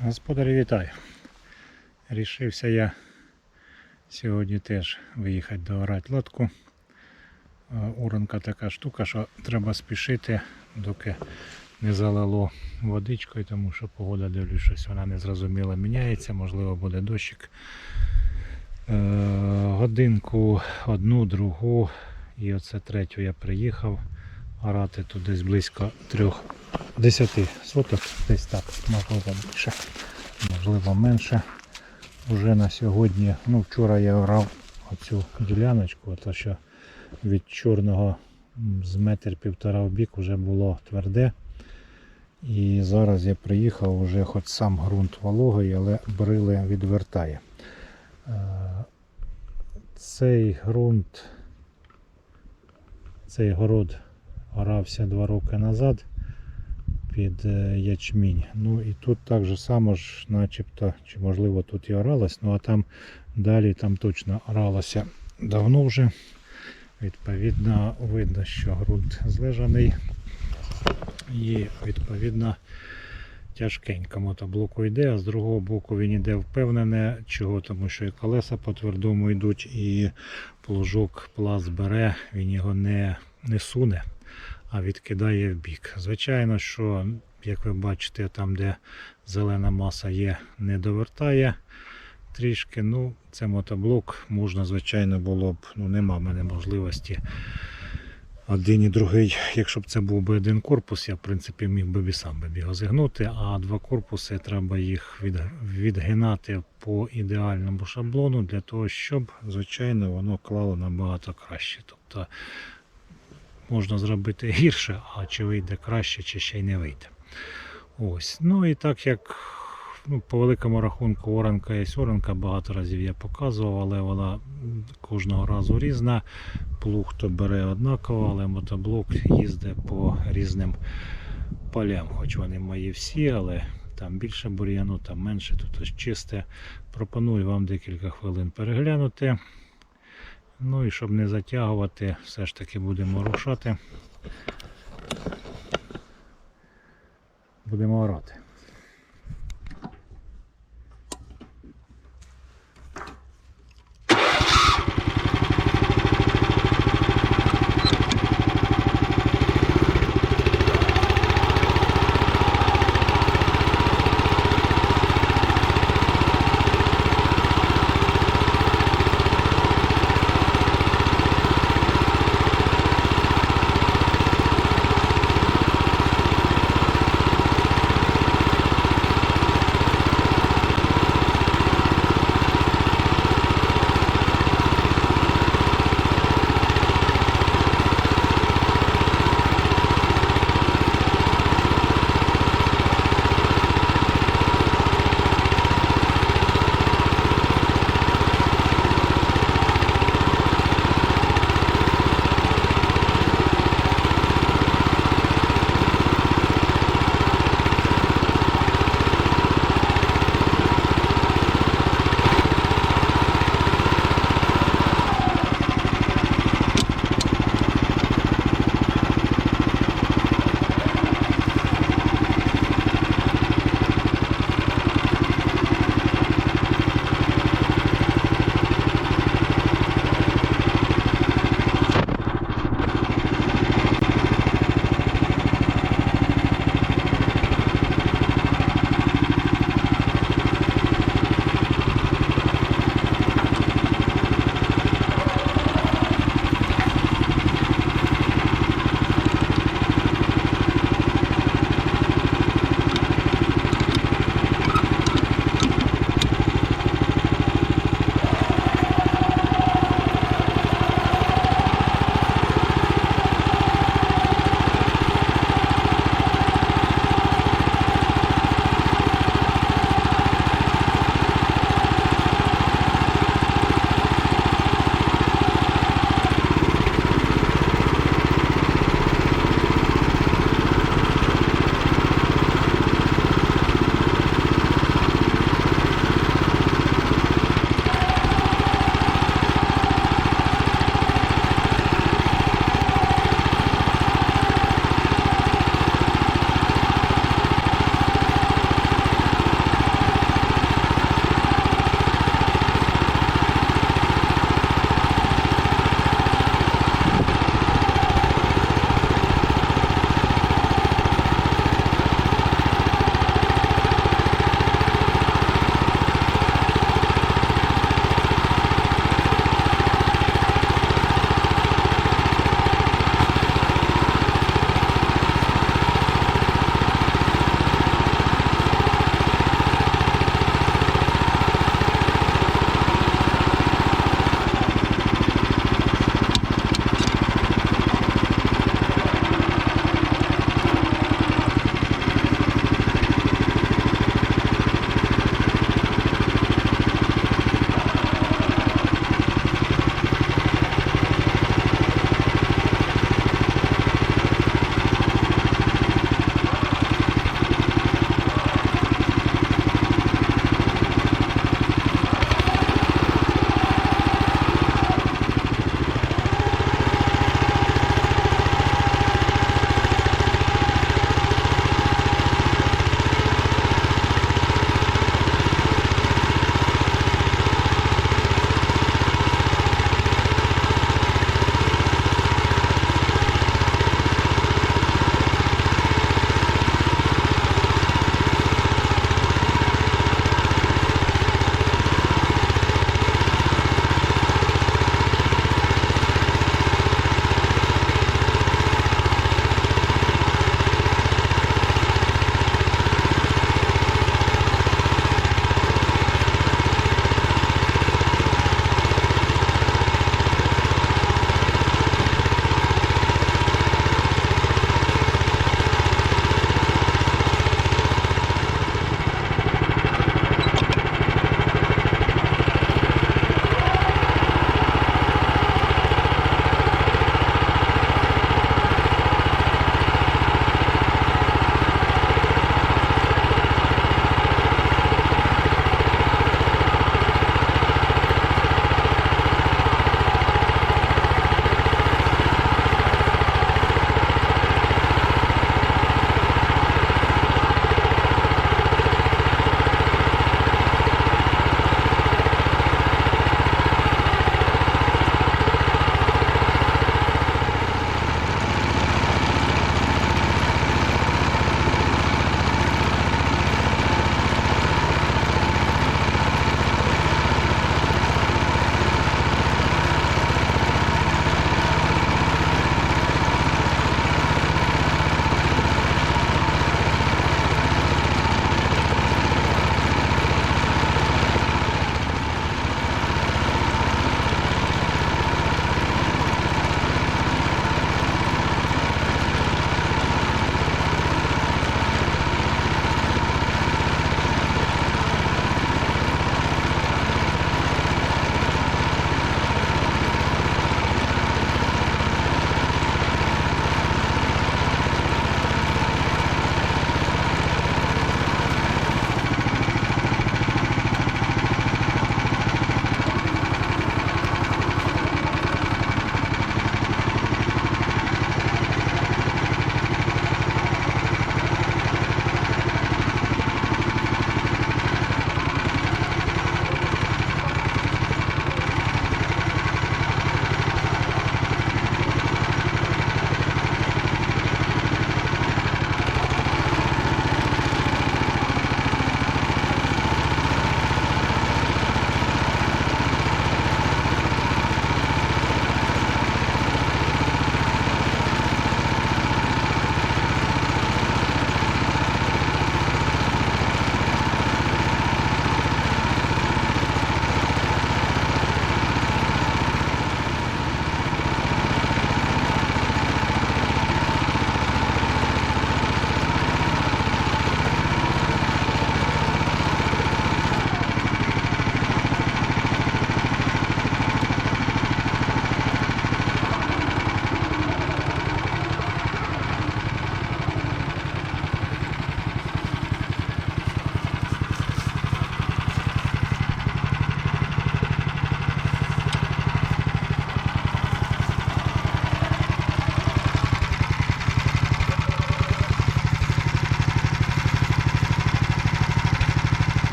Господарі вітаю. Рішився я сьогодні теж виїхати доорати лодку. Е, Уранка така штука, що треба спішити, доки не залило водичкою, тому що погода дивлюсь, щось вона незрозуміло міняється, можливо буде дощик. Е, Годинку одну, другу і оце третю я приїхав. Орати тут десь близько трьох десяти соток, десь так, можливо більше, можливо менше. Уже на сьогодні, ну вчора я орав оцю діляночку, то що від чорного з метр півтора в бік вже було тверде. І зараз я приїхав, вже хоч сам ґрунт вологий, але брили відвертає. Е, Цей ґрунт, цей город орався два роки назад під е, ячмінь. Ну і тут так же само ж, начебто, чи можливо тут і оралось, ну а там далі там точно оралося давно вже. Відповідно, видно, що ґрунт злежаний і відповідно тяжкенько мотоблоку йде, а з другого боку він йде впевнене, чого, тому що і колеса по твердому йдуть, і плужок пласт бере, він його не, не суне, а відкидає в бік. Звичайно, що, як ви бачите, там, де зелена маса є, не довертає трішки. Ну, це мотоблок, можна, звичайно, було б, ну нема в мене можливості. Один і другий, якщо б це був би один корпус, я в принципі міг би сам би його зігнути, а два корпуси треба їх від, відгинати по ідеальному шаблону для того, щоб, звичайно, воно клало набагато краще. Тобто можна зробити гірше, а чи вийде краще, чи ще й не вийде. Ось. Ну і так як ну, по великому рахунку оранка є оранка, багато разів я показував, але вона кожного разу різна. Плуг то бере однаково, але мотоблок їздить по різним полям. Хоч вони мої всі, але там більше бур'яну, там менше, тут ось чисте. Пропоную вам декілька хвилин переглянути. Ну і щоб не затягувати, все ж таки будемо рушати. Будемо орати.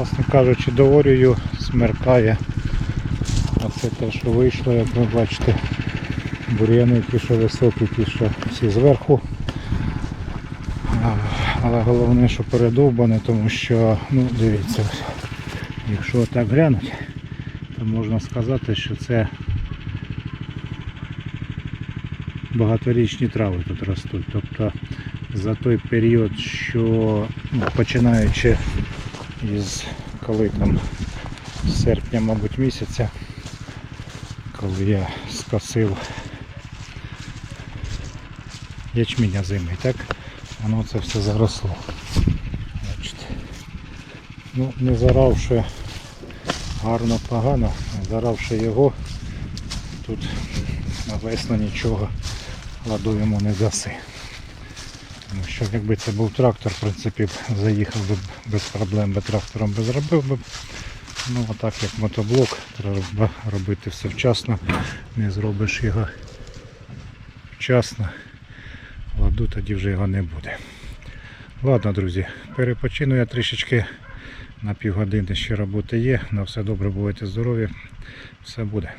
Власне кажучи, доорюю, смеркає. А це те, що вийшло, як ви бачите, бур'яни ті, що високі, ті, що всі зверху. Але головне, що передовбане, тому що, ну дивіться, якщо так глянуть, то можна сказати, що це багаторічні трави тут ростуть. Тобто за той період, що ну, починаючи із коли там з серпня, мабуть, місяця, коли я скосив ячміння зимий, так? Воно це все заросло. Бачите. Ну, не заравши гарно погано, заравши його, тут навесно нічого ладу йому не даси. Тому що якби це був трактор, в принципі, заїхав би без проблем, би трактором би зробив би. Ну а так як мотоблок, треба робити все вчасно, не зробиш його вчасно, ладу тоді вже його не буде. Ладно, друзі, перепочину я трішечки на півгодини ще роботи є. На все добре, будете здорові. Все буде.